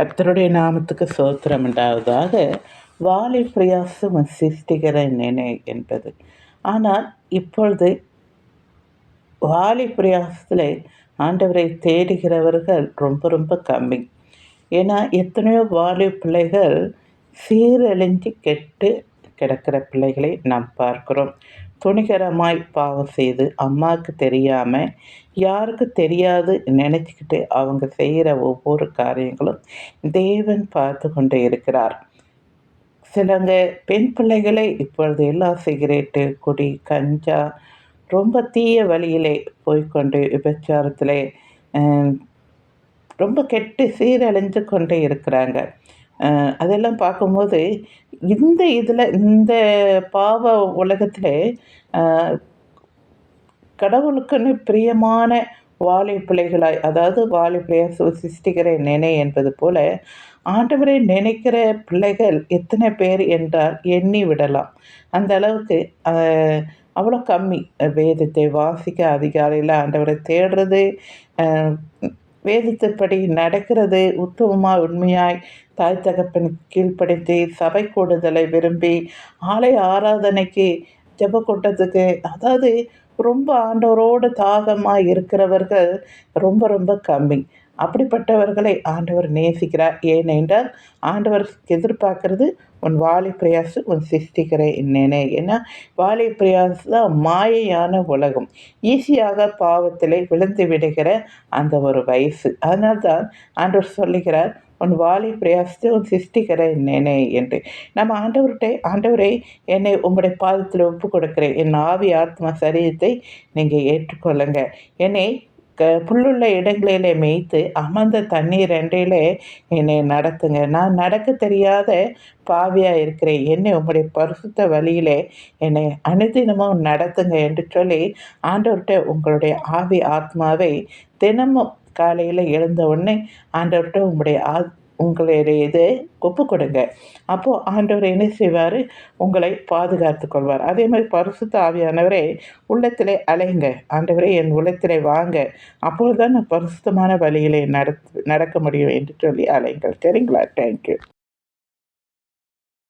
கர்த்தருடைய நாமத்துக்கு சோத்திரம் உண்டாவதாக வாலி பிரியாசம் சிருஷ்டிகர நினை என்பது. ஆனால் இப்பொழுது வாலி பிரியாசத்தில் ஆண்டவரை தேடுகிறவர்கள் ரொம்ப ரொம்ப கம்மி. ஏன்னா எத்தனையோ வாலி பிள்ளைகள் சீரழிஞ்சு கெட்டு கிடக்கிற பிள்ளைகளை நாம் பார்க்கிறோம். துணிகரமாய் பாவம் செய்து அம்மாவுக்கு தெரியாமல் யாருக்கு தெரியாது நினச்சிக்கிட்டு அவங்க செய்கிற ஒவ்வொரு காரியங்களும் தேவன் பார்த்து கொண்டு இருக்கிறார். சிலங்க பெண் பிள்ளைகளை இப்பொழுது எல்லா சிகரெட்டு குடி கஞ்சா ரொம்ப தீய வழியிலே போய்கொண்டு விபச்சாரத்தில் ரொம்ப கெட்டு சீரழிஞ்சு கொண்டே இருக்கிறாங்க. அதெல்லாம் பார்க்கும்போது இந்த இதில் இந்த பாவ உலகத்தில் கடவுளுக்குன்னு பிரியமான வாழை பிள்ளைகளாய் அதாவது வாழை பிள்ளையாக சிருஷ்டிக்கிற நினை என்பது போல ஆண்டவரை நினைக்கிற பிள்ளைகள் எத்தனை பேர் என்றால் எண்ணி விடலாம். அந்த அளவுக்கு அவ்வளோ கம்மி. வேதத்தை வாசிக்க அதிகாலையில் ஆண்டவரை தேடுறது வேதத்தைப்படி நடக்கிறது உத்தமமாக உண்மையாய். தாய் தகப்பனுக்கு கீழ்ப்படுத்தி சபை கூடுதலை விரும்பி ஆலய ஆராதனைக்கு ஜெப கூட்டத்துக்கு அதாவது ரொம்ப ஆண்டவரோடு தாகமாக இருக்கிறவர்கள் ரொம்ப ரொம்ப கம்மி. அப்படிப்பட்டவர்களை ஆண்டவர் நேசிக்கிறார். ஏனென்றால் ஆண்டவர் எதிர்பார்க்கறது உன் வாலி பிரயாசு உன் சிருஷ்டிக்கிற நினை ஏன்னா வாலி பிரயாசு தான் மாயையான உலகம். ஈஸியாக பாவத்தில் விழுந்து விடுகிற அந்த ஒரு வயசு. அதனால்தான் ஆண்டவர் சொல்லுகிறார் உன் வாலி பிரயாசத்தை உன் சிருஷ்டிக்கிற நினை என்று. நம்ம ஆண்டவர்கிட்ட ஆண்டவரை என்னை உங்களுடைய பாதத்தில் ஒப்பு கொடுக்குறேன் என் ஆவி ஆத்மா சரீரத்தை நீங்கள் ஏற்றுக்கொள்ளுங்க. என்னை க புல்லுள்ள இடங்களிலே மேய்த்து அமர்ந்த தண்ணீர் ரெண்டிலே என்னை நடத்துங்க. நான் நடக்க தெரியாத பாவியாக இருக்கிறேன். என்னை உங்களுடைய பரிசுத்த வழியிலே என்னை அனுதினமும் நடத்துங்க என்று சொல்லி ஆண்டவர்கிட்ட உங்களுடைய ஆவி ஆத்மாவை தினமும் காலையில் எழுந்த உடனே ஆண்டவர்கிட்ட உங்களுடைய ஆத் உங்களுடைய இதை ஒப்பு கொடுங்க. அப்போது ஆண்டவர் என்ன செய்வார்? உங்களை பாதுகாத்து கொள்வார். அதே மாதிரி பரிசுத்த ஆவியானவரே உள்ளத்திலே அலைங்க. ஆண்டவரே என் உள்ளத்திலே வாங்க. அப்பொழுது தான் நான் பரிசுத்தமான வழியிலே நடத்து நடக்க முடியும் என்று சொல்லி அலைங்கள். சரிங்களா? தேங்க்யூ